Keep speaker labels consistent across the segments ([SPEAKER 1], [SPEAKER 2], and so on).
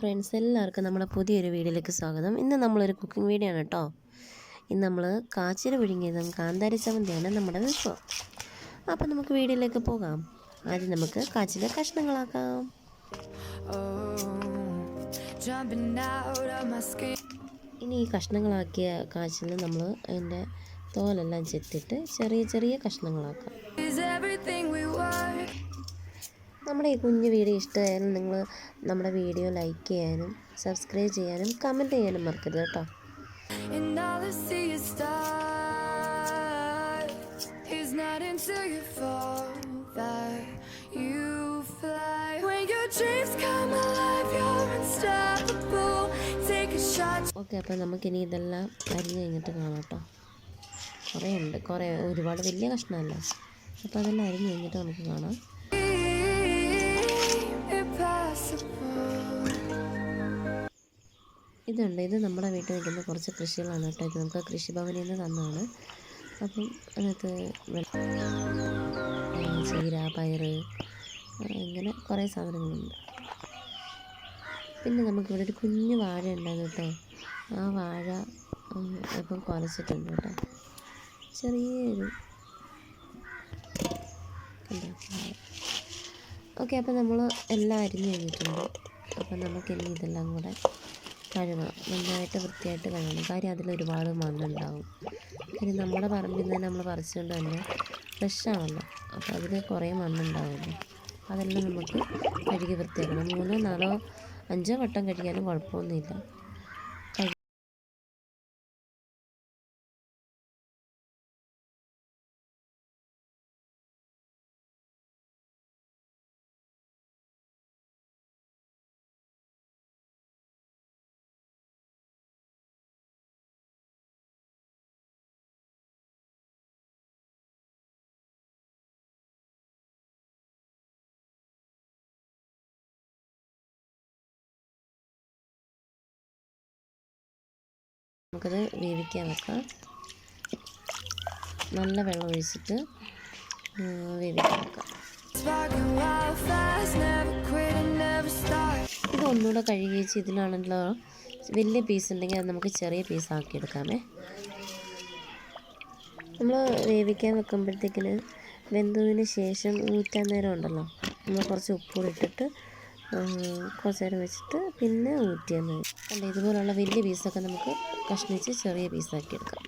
[SPEAKER 1] Friends എല്ലാവർക്കും നമ്മുടെ പുതിയൊരു വീഡിയോയിലേക്ക് സ്വാഗതം. ഇന്ന് നമ്മളൊരു കുക്കിംഗ് വീഡിയോ ആണ് കേട്ടോ ഇന്ന് നമ്മൾ കാച്ചിൽ പുഴുങ്ങിയതും കാന്താരി ചമ്മന്തിയാണ് നമ്മുടെ വിഭവം. അപ്പോൾ നമുക്ക് വീഡിയോയിലേക്ക് പോകാം. ആദ്യം നമുക്ക് കാച്ചിലെ കഷ്ണങ്ങളാക്കാം. ഇനി ഈ കഷ്ണങ്ങളാക്കിയ കാച്ചിൽ നമ്മൾ അതിന്റെ തോലെല്ലാം ചെത്തിട്ട് ചെറിയ ചെറിയ കഷ്ണങ്ങളാക്കാം. നമ്മുടെ ഈ കുഞ്ഞു വീഡിയോ ഇഷ്ടമായാലും നിങ്ങൾ നമ്മുടെ വീഡിയോ ലൈക്ക് ചെയ്യാനും സബ്സ്ക്രൈബ് ചെയ്യാനും കമന്റ് ചെയ്യാനും മറക്കരുത് കേട്ടോ. ഓക്കെ അപ്പോൾ നമുക്കിനി ഇതെല്ലാം അരിഞ്ഞ് കഴിഞ്ഞിട്ട് കാണാം കേട്ടോ. കുറേ ഉണ്ട് കുറേ ഒരുപാട് വലിയ കഷ്ണമല്ല. അപ്പോൾ അതെല്ലാം അരിഞ്ഞ് കഴിഞ്ഞിട്ട് നമുക്ക് കാണാം. ഇതുണ്ട്. ഇത് നമ്മുടെ വീട്ടിൽ നിൽക്കുന്ന കുറച്ച് കൃഷികളാണ് കേട്ടോ. ഇത് നമുക്ക് കൃഷിഭവനിൽ നിന്ന് തന്നാണ് അപ്പം അതിനകത്ത് ചീര പയറ് ഇങ്ങനെ കുറേ സാധനങ്ങളുണ്ട്. പിന്നെ നമുക്കിവിടെ ഒരു കുഞ്ഞു വാഴ ഉണ്ടായിരുന്നു കേട്ടോ. ആ വാഴ ഇപ്പം കുലച്ചിട്ടുണ്ട് കേട്ടോ. ചെറിയൊരു ഓക്കെ അപ്പോൾ നമ്മൾ എല്ലാം അരിഞ്ഞ് കഴിഞ്ഞിട്ടുണ്ട്. അപ്പോൾ നമുക്ക് ഇനി ഇതെല്ലാം കൂടെ കഴുകണം. നന്നായിട്ട് വൃത്തിയായിട്ട് കഴുകണം. കാര്യം അതിൽ ഒരുപാട് മണ്ണുണ്ടാവും. കാര്യം നമ്മുടെ പറമ്പിൽ നിന്ന് നമ്മൾ പറിച്ചുകൊണ്ട് തന്നെ ഫ്രഷാണല്ലോ. അപ്പോൾ അതിൽ കുറേ മണ്ണുണ്ടാവുമല്ലോ. അതെല്ലാം നമുക്ക് കഴുകി വൃത്തിയാക്കണം. മൂന്നോ നാലോ അഞ്ചോ വട്ടം കഴുകിയാലും കുഴപ്പമൊന്നുമില്ല. നമുക്കത് വേവിക്കാൻ വെക്കാം. നല്ല വെള്ളം ഒഴിച്ചിട്ട് വേവിക്കാൻ വെക്കാം. ഇത് ഒന്നുകൂടെ കഴുകി വെച്ച് ഇതിലാണല്ലോ വലിയ പീസ് ഉണ്ടെങ്കിൽ അത് നമുക്ക് ചെറിയ പീസ് ആക്കി എടുക്കാമേ. നമ്മൾ വേവിക്കാൻ വെക്കുമ്പോഴത്തേക്കിന് വെന്തതിന് ശേഷം ഊറ്റാൻ നേരം ഉണ്ടല്ലോ. നമ്മൾ കുറച്ച് ഉപ്പൂടെ ഇട്ടിട്ട് കുറച്ച് നേരം വെച്ചിട്ട് പിന്നെ ഊറ്റിയാൽ മതി അല്ല ഇതുപോലുള്ള വലിയ പീസൊക്കെ നമുക്ക് കഷ്ണിച്ച് ചെറിയ പീസാക്കി എടുക്കാം.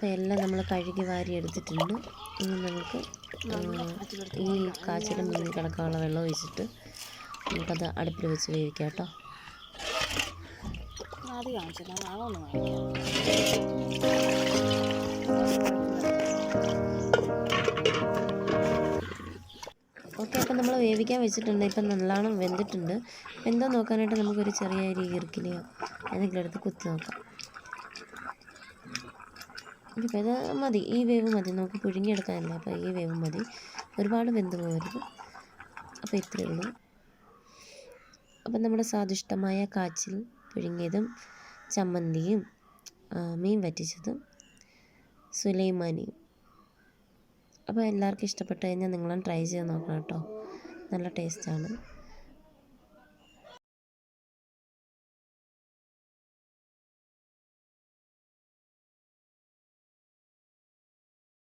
[SPEAKER 1] അപ്പോൾ എല്ലാം നമ്മൾ കഴുകി വാരി എടുത്തിട്ടുണ്ട്. ഇനി നമുക്ക് ഈ കാച്ചിലും മീൻ കിടക്കാനുള്ള വെള്ളം ഒഴിച്ചിട്ട് നമുക്കത് അടുപ്പിൽ വെച്ച് വേവിക്കാം കേട്ടോ. ഓക്കെ അപ്പം നമ്മൾ വേവിക്കാൻ വെച്ചിട്ടുണ്ട്. ഇപ്പം നല്ലോണം വെന്തിട്ടുണ്ട്. എന്താ നോക്കാനായിട്ട് നമുക്കൊരു ചെറിയ ഒരു ഈർക്കിലെയോ എന്തെങ്കിലും എടുത്ത് കുത്തി നോക്കാം. ഇപ്പം ഇത് മതി. ഈ വേവ് മതി. നമുക്ക് പുഴുങ്ങിയെടുക്കാനല്ല. അപ്പോൾ ഈ വേവ് മതി. ഒരുപാട് വെന്ത് പോകരുത്. അപ്പോൾ ഇത്രയേ ഉള്ളൂ. അപ്പം നമ്മുടെ സ്വാദിഷ്ടമായ കാച്ചിൽ പുഴുങ്ങിയതും ചമ്മന്തിയും മീൻ വറ്റിച്ചതും സുലൈമാനിയും. അപ്പോൾ എല്ലാവർക്കും ഇഷ്ടപ്പെട്ട് കഴിഞ്ഞാൽ നിങ്ങളും ട്രൈ ചെയ്ത് നോക്കണം കേട്ടോ. നല്ല ടേസ്റ്റാണ്.